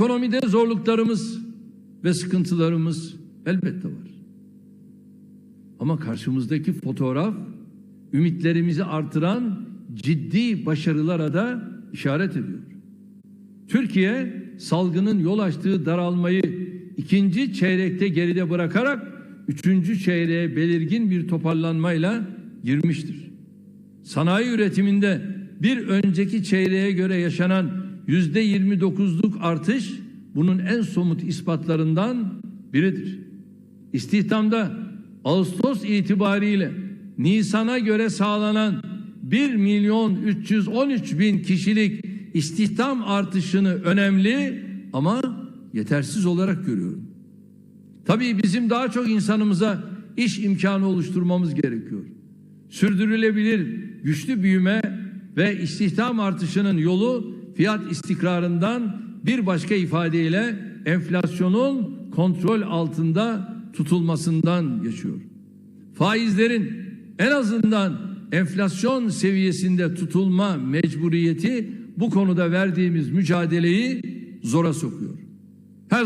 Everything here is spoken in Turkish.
Ekonomide zorluklarımız ve sıkıntılarımız elbette var. Ama karşımızdaki fotoğraf ümitlerimizi artıran ciddi başarılara da işaret ediyor. Türkiye salgının yol açtığı daralmayı ikinci çeyrekte geride bırakarak üçüncü çeyreğe belirgin bir toparlanmayla girmiştir. Sanayi üretiminde bir önceki çeyreğe göre yaşanan yüzde 29'luk artış bunun en somut ispatlarından biridir. İstihdamda Ağustos itibariyle Nisan'a göre sağlanan 1 milyon 313 bin kişilik istihdam artışını önemli ama yetersiz olarak görüyorum. Tabii bizim daha çok insanımıza iş imkanı oluşturmamız gerekiyor. Sürdürülebilir güçlü büyüme ve istihdam artışının yolu fiyat istikrarından bir başka ifadeyle enflasyonun kontrol altında tutulmasından geçiyor. Faizlerin en azından enflasyon seviyesinde tutulma mecburiyeti bu konuda verdiğimiz mücadeleyi zora sokuyor.